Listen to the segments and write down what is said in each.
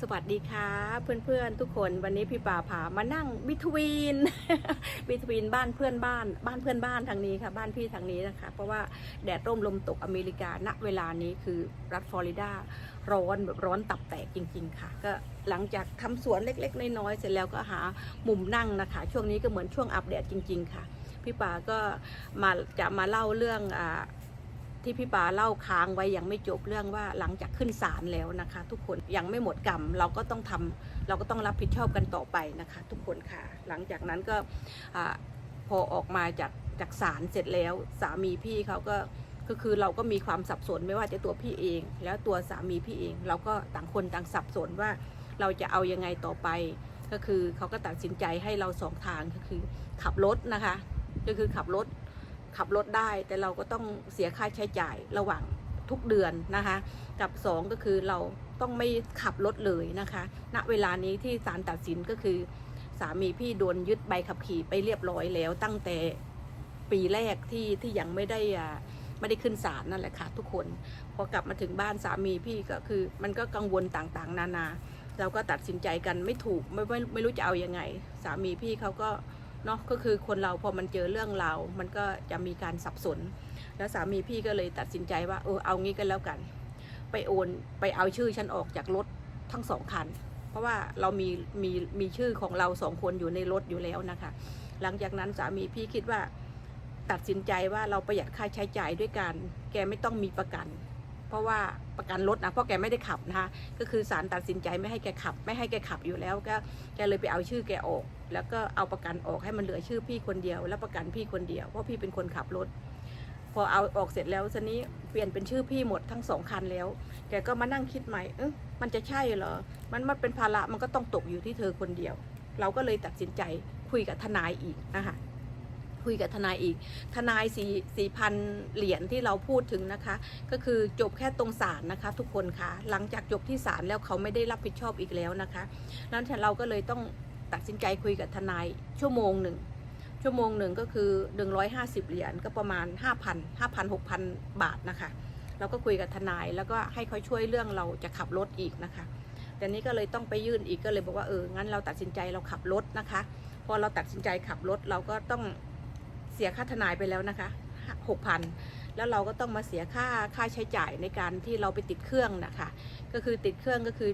สวัสดีค่ะเพื่อนๆทุกคนวันนี้พี่ป่าผามานั่งบิทวีนบิทวีนบ้านเพื่อนบ้านบ้านเพื่อนบ้านทางนี้ค่ะ บ้านพี่ทางนี้นะคะ เพราะว่าแดดร่มลมตกอเมริกาณเวลานี้คือรัฐฟลอริดาร้อนแบบร้อนตับแตกจริง ๆ ค่ะ ก็หลังจากทำสวนเล็กๆน้อยๆเสร็จแล้วก็หามุมนั่งนะคะ ช่วงนี้ก็เหมือนช่วงอัปเดตจริง ๆ ค่ะ พี่ป่าก็มาจะมาเล่าเรื่องอ่า ที่พี่ปาเล่าค้างไว้ยังไม่จบเรื่องว่าหลังจากขึ้นศาลแล้วนะคะ ทุกคนยังไม่หมดกรรมเราก็ต้องทำเราก็ต้องรับผิดชอบกันต่อไปนะคะ ทุกคนค่ะ หลังจากนั้นก็พอออกมาจากจากศาลเสร็จแล้วสามีพี่เขาก็ก็คือเราก็มีความสับสนไม่ว่าจะตัวพี่เอง แล้วตัวสามีพี่เอง เราก็ต่างคนต่างสับสนว่าเราจะเอายังไงต่อไป ก็คือเขาก็ตัดสินใจให้เราสองทางก็คือขับรถนะคะ ก็คือขับรถ ขับรถได้ แต่เราก็ต้องเสียค่าใช้จ่ายระหว่างทุกเดือนนะคะ กับ 2 ก็คือเราต้องไม่ขับรถเลยนะคะ ณเวลานี้ที่ศาลตัดสินก็คือ สามีพี่โดนยึดใบขับขี่ไปเรียบร้อยแล้วตั้งแต่ปีแรกที่ที่ยังไม่ได้ไม่ได้ขึ้นศาลนั่นแหละค่ะทุกคน พอกลับมาถึงบ้านสามีพี่ก็คือ มันก็กังวลต่างๆ นานา เราก็ตัดสินใจกันไม่ถูกไม่ไม่ไม่รู้จะเอาอยัางไง สามีพี่เขาก็ เนาะก็คือคนเราพอมันเจอเรื่องราวมันก็จะมีการสับสน แล้วสามีพี่ก็เลยตัดสินใจว่าเออเอางี้กันแล้วกัน ไปโอนไปเอาชื่อฉันออกจากรถทั้งสองคัน เพราะว่าเรามีมีมีชื่อของเราสองคนอยู่ในรถอยู่แล้วนะคะ หลังจากนั้นสามีพี่คิดว่าตัดสินใจว่าเราประหยัดค่าใช้จ่ายด้วยกันแกไม่ต้องมีประกัน ราะว่าประกันรถนะเพราะแกไม่ได้ขับนะคะก็คือศาลตัดสินใจไม่ให้แกขับ ไม่ให้แกขับอยู่แล้วก็แกเลยไปเอาชื่อแกออก แล้วก็เอาประกันออกให้มันเหลือชื่อพี่คนเดียว แล้วประกันพี่คนเดียวเพราะพี่เป็นคนขับรถ พอเอาออกเสร็จแล้วทีนี้เปลี่ยนเป็นชื่อพี่หมดทั้งสองคันแล้ว แกก็มานั่งคิดใหม่เออมันจะใช่เหรอมันมันเป็นภาระมันก็ต้องตกอยู่ที่เธอคนเดียว เราก็เลยตัดสินใจคุยกับทนายอีกนะคะ คุยกับทนายอีก ทนายสี่สี่พันเหรียญที่เราพูดถึงนะคะ ก็คือจบแค่ตรงศาลนะคะ ทุกคนคะหลังจากจบที่ศาลแล้วเขาไม่ได้รับผิดชอบอีกแล้วนะคะนั้นเราก็เลยต้องตัดสินใจคุยกับทนายชั่วโมงหนึ่งชั่วโมงหนึ่งก็คือ 150 เหรียญก็ประมาณ 5,000 5,000 6,000 บาทนะคะเราก็คุยกับทนายแล้วก็ให้เขาช่วยเรื่องเราจะขับรถอีกนะคะ แต่นี้ก็เลยต้องไปยื่นอีกก็เลยบอกว่าเอองั้นเราตัดสินใจเราขับรถนะคะ พอเราตัดสินใจขับรถเราก็ต้อง เสียค่าทนายไปแล้วนะคะ6,000แล้วเราก็ต้องมาเสียค่าค่าใช้จ่ายในการที่เราไปติดเครื่องนะคะ ก็คือติดเครื่องก็คือ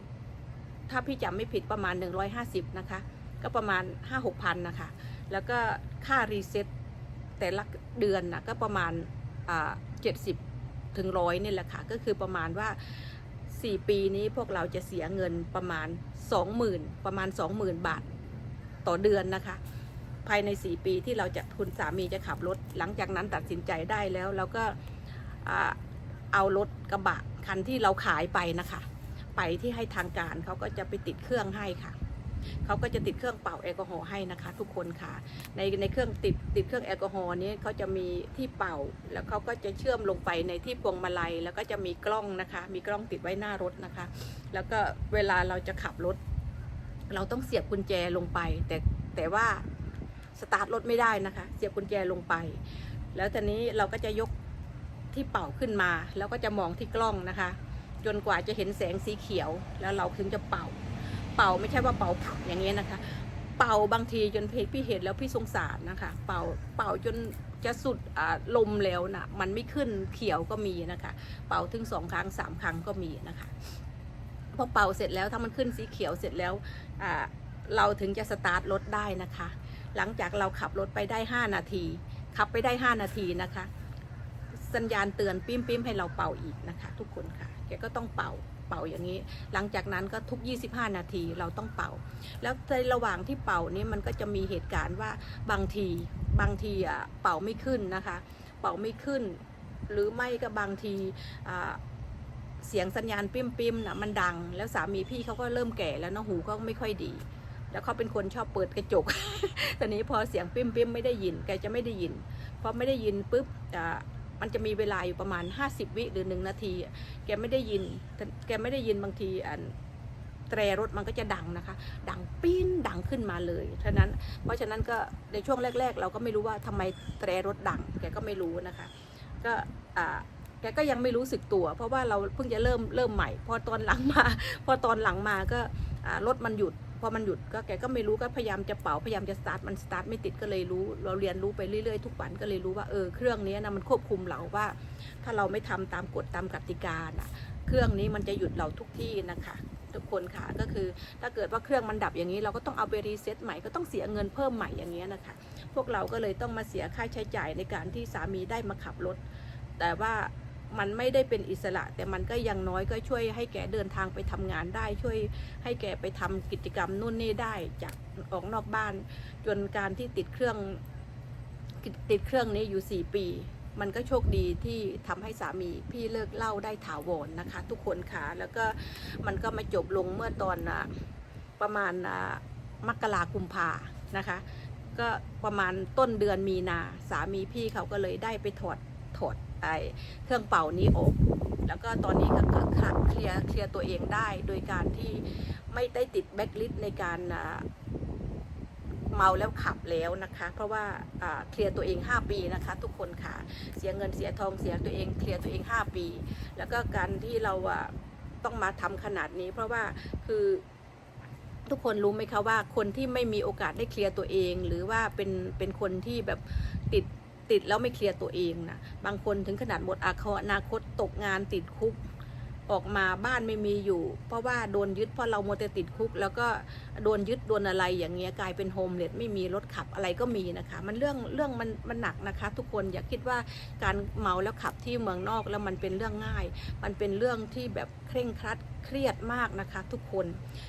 ถ้าพี่จำไม่ผิดประมาณ 150 นะคะ ก็ประมาณ 5 6พันนะคะ แล้วก็ค่ารีเซ็ตแต่ละเดือนนะก็ประมาณเจ็ดสิบถึงร้อยนี่แหละค่ะ ก็คือประมาณว่า 4 ปีนี้พวกเราจะเสียเงินประมาณ 20,000 ประมาณ 20,000 บาทต่อเดือนนะคะ ภายใน 4 ปีที่เราจะคุณสามีจะขับรถ หลังจากนั้นตัดสินใจได้แล้วเราก็เอารถกระบะคันที่เราขายไปนะคะ ไปที่ให้ทางการเขาก็จะไปติดเครื่องให้ค่ะเขาก็จะติดเครื่องเป่าแอลกอฮอล์ให้นะคะ ทุกคนค่ะ ในในเครื่องติดติดเครื่องแอลกอฮอล์นี้เขาจะมีที่เป่า แล้วเขาก็จะเชื่อมลงไปในที่พวงมาลัย แล้วก็จะมีกล้องนะคะ มีกล้องติดไว้หน้ารถนะคะ แล้วก็เวลาเราจะขับรถ เราต้องเสียบกุญแจลงไป แต่แต่ว่า สตาร์ทรถไม่ได้นะคะ เสียบกุญแจลงไป แล้วตอนนี้เราก็จะยกที่เป่าขึ้นมา แล้วก็จะมองที่กล้องนะคะ จนกว่าจะเห็นแสงสีเขียว แล้วเราถึงจะเป่า เป่าไม่ใช่ว่าเป่าอย่างเงี้นะคะ เป่าบางทีจนเพพี่เห็นแล้วพี่สงสารนะคะ เป่าเป่าจนจะสุดลมแล้วนะมันไม่ขึ้นเขียวก็มีนะคะ เป่าถึงสองครั้งสามครั้งก็มีนะคะพอเป่าเสร็จแล้วถ้ามันขึ้นสีเขียวเสร็จแล้วเราถึงจะสตาร์ทรถได้นะคะ หลังจากเราขับรถไปได้ 5 นาที ขับไปได้ 5 นาทีนะคะ สัญญาณเตือนปิ้มปิ้มให้เราเป่าอีกนะคะ ทุกคนค่ะแกก็ต้องเป่าเป่าอย่างนี้ หลังจากนั้นก็ทุก 25 นาทีเราต้องเป่า แล้วในระหว่างที่เป่านี้มันก็จะมีเหตุการณ์ว่าบางทีบางทีอะเป่าไม่ขึ้นนะคะ เป่าไม่ขึ้น หรือไม่ก็บางทีอ่าเสียงสัญญาณปิ้มปิ้มนะมันดัง แล้วสามีพี่เขาก็เริ่มแก่แล้วเนอะหูก็ไม่ค่อยดี แล้วเขาเป็นคนชอบเปิดกระจก ตอนนี้พอเสียงปิ้มปิ้มไม่ได้ยิน แกจะไม่ได้ยิน พอไม่ได้ยินปุ๊บอ่ามันจะมีเวลาอยู่ประมาณ 50 วิหรือหนึ่งนาที แกไม่ได้ยิน แกไม่ได้ยินบางทีอันแตรรถมันก็จะดังนะคะ ดังปิ้นดังขึ้นมาเลยฉะนั้น เพราะฉะนั้นก็ในช่วงแรก ๆ เราก็ไม่รู้ว่าทำไมแตรรถดัง แกก็ไม่รู้นะคะ ก็อ่าแกก็ยังไม่รู้สึกตัว เพราะว่าเราเพิ่งจะเริ่มเริ่มใหม่ พอตอนหลังมา พอตอนหลังมาก็อ่ารถมันหยุด พอมันหยุดก็แกก็ไม่รู้ก็พยายามจะเป่าพยายามจะสตาร์ทมันสตาร์ทไม่ติดก็เลยรู้ เราเรียนรู้ไปเรื่อยๆทุกวันก็เลยรู้ว่าเออเครื่องนี้นะมันควบคุมเราว่า ถ้าเราไม่ทำตามกฎตามกติกาน่ะเครื่องนี้มันจะหยุดเราทุกที่นะคะทุกคนค่ะก็คือถ้าเกิดว่าเครื่องมันดับอย่างนี้ เราก็ต้องเอาไปรีเซ็ตใหม่ก็ต้องเสียเงินเพิ่มใหม่อย่างเงี้ยนะคะ พวกเราก็เลยต้องมาเสียค่าใช้จ่ายในการที่สามีได้มาขับรถ แต่ว่า มันไม่ได้เป็นอิสระ แต่มันก็ยังน้อยก็ช่วยให้แกเดินทางไปทำงานได้ ช่วยให้แกไปทำกิจกรรมนู่นนี่ได้จากออกนอกบ้าน จนการที่ติดเครื่องติดเครื่องนี้อยู่ 4 ปี มันก็โชคดีที่ทำให้สามีพี่เลิกเล่าได้ถาวรนะคะ ทุกคนค่ะแล้วก็มันก็มาจบลงเมื่อตอนประมาณมกรากุมภานะคะ ก็ประมาณต้นเดือนมีนา สามีพี่เขาก็เลยได้ไปถอด ถอดไอเครื่องเป่านี้ออกแล้วก็ตอนนี้ก็เกิดเคลียร์เคลียร์ตัวเองได้ โดยการที่ไม่ได้ติดแบ็คลิสในการเมาแล้วขับแล้วนะคะ เพราะว่าเคลียร์ตัวเอง 5 ปีนะคะ ทุกคนค่ะเสียเงินเสียทองเสียตัวเองเคลียร์ตัวเอง 5 ปี แล้วก็การที่เราต้องมาทำขนาดนี้ เพราะว่าคือทุกคนรู้ไหมคะว่าคนที่ไม่มีโอกาสได้เคลียร์ตัวเอง หรือว่าเป็นเป็นคนที่แบบ ติดแล้วไม่เคลียร์ตัวเองนะบางคนถึงขนาดหมดอาคอนาคตตกงานติดคุกออกมาบ้านไม่มีอยู่ เพราะว่าโดนยึดเพราะเราโมวแต่ติดคุก แล้วก็โดนยึดโดนอะไรอย่างเงี้ยกลายเป็นโฮมเลสไม่มีรถขับอะไรก็มีนะคะ มันเรื่องเรื่องมันมันหนักนะคะ ทุกคนอย่าคิดว่าการเมาแล้วขับที่เมืองนอกแล้วมันเป็นเรื่องง่าย มันเป็นเรื่องที่แบบเคร่งครัดเครียดมากนะคะทุกคน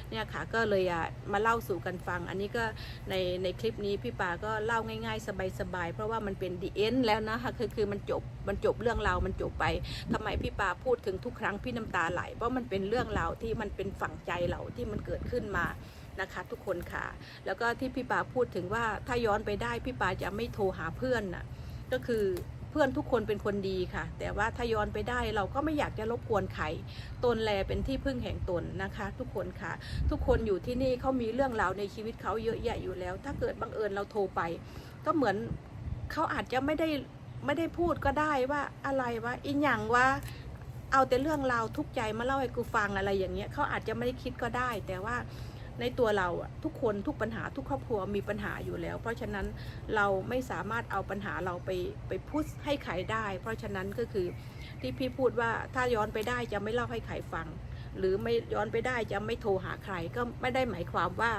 เนี่ยค่ะก็เลยมาเล่าสู่กันฟัง อันนี้ก็ในในคลิปนี้พี่ปาก็เล่าง่ายๆ สบายๆ เพราะว่ามันเป็นดีเอ็นแล้วนะคะคือคือมันจบมันจบเรื่องราวมันจบไปทำไมพี่ปาพูดถึงทุกครั้งพี่น้ำตาไหลเพราะมันเป็นเรื่องราวที่มันเป็นฝังใจเราที่มันเกิดขึ้นมานะคะทุกคนค่ะ แล้วก็ที่พี่ปาพูดถึงว่าถ้าย้อนไปได้พี่ปาจะไม่โทรหาเพื่อนน่ะก็คือ เพื่อนทุกคนเป็นคนดีค่ะ แต่ว่าถ้าย้อนไปได้เราก็ไม่อยากจะรบกวนใครตนแลเป็นที่พึ่งแห่งตนนะคะ ทุกคนค่ะ ทุกคนอยู่ที่นี่เขามีเรื่องราวในชีวิตเขาเยอะแยะอยู่แล้ว ถ้าเกิดบังเอิญเราโทรไป ก็เหมือนเขาอาจจะไม่ได้ไม่ได้พูดก็ได้ว่าอะไรวะอีหยังวะเอาแต่เรื่องราวทุกใจมาเล่าให้กูฟังอะไรอย่างเงี้ยเขาอาจจะไม่ได้คิดก็ได้ แต่ว่า ในตัวเราอะทุกคนทุกปัญหาทุกครอบครัวมีปัญหาอยู่แล้ว เพราะฉะนั้นเราไม่สามารถเอาปัญหาเราไปไปพูดให้ใครได้ เพราะฉะนั้นก็คือที่พี่พูดว่าถ้าย้อนไปได้จะไม่เล่าให้ใครฟัง หรือไม่ย้อนไปได้จะไม่โทรหาใครก็ไม่ได้หมายความว่า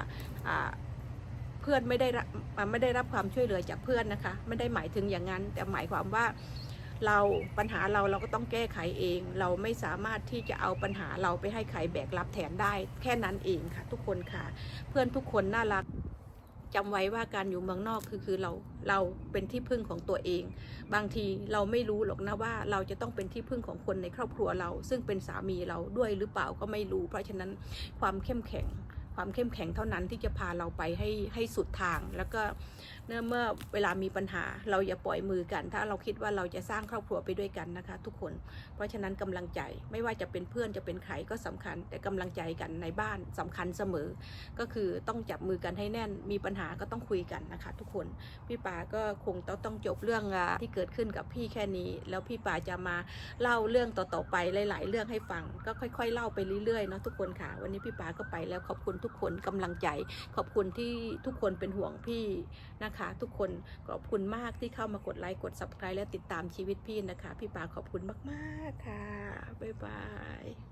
เพื่อนไม่ได้รับไม่ได้รับความช่วยเหลือจากเพื่อนนะคะ ไม่ได้หมายถึงอย่างนั้น แต่หมายความว่า เราปัญหาเราเราก็ต้องแก้ไขเอง เราไม่สามารถที่จะเอาปัญหาเราไปให้ใครแบกรับแทนได้ แค่นั้นเองค่ะ ทุกคนค่ะ เพื่อนทุกคนน่ารักจำไว้ว่าการอยู่เมืองนอกคือคือเราเราเป็นที่พึ่งของตัวเอง บางทีเราไม่รู้หรอกนะว่าเราจะต้องเป็นที่พึ่งของคนในครอบครัวเรา ซึ่งเป็นสามีเราด้วยหรือเปล่าก็ไม่รู้ เพราะฉะนั้นความเข้มแข็ง ความเข้มแข็งเท่านั้นที่จะพาเราไปให้ให้สุดทาง แล้วก็เนื่อเมื่อเวลามีปัญหาเราอย่าปล่อยมือกัน ถ้าเราคิดว่าเราจะสร้างครอบครัวไปด้วยกันนะคะ ทุกคน เพราะฉะนั้นกำลังใจไม่ว่าจะเป็นเพื่อนจะเป็นใครก็สำคัญ แต่กำลังใจกันในบ้านสำคัญเสมอ ก็คือต้องจับมือกันให้แน่นมีปัญหาก็ต้องคุยกันนะคะ ทุกคนพี่ปาก็คงต้องต้องจบเรื่องที่เกิดขึ้นกับพี่แค่นี้ แล้วพี่ปาจะมาเล่าเรื่องต่อๆไปหลาย ๆ เรื่องให้ฟัง ก็ค่อย ๆ เล่าไปเรื่อยๆเนาะทุกคนค่ะ วันนี้พี่ปาก็ไปแล้วขอบคุณทุกคนกำลังใจ ขอบคุณที่ทุกคนเป็นห่วงพี่นะคะ ทุกคนขอบคุณมากที่เข้ามากดไลค์กด subscribe และติดตามชีวิตพี่นะคะ พี่ปาขอบคุณมาก ๆ ค่ะ บ๊ายบาย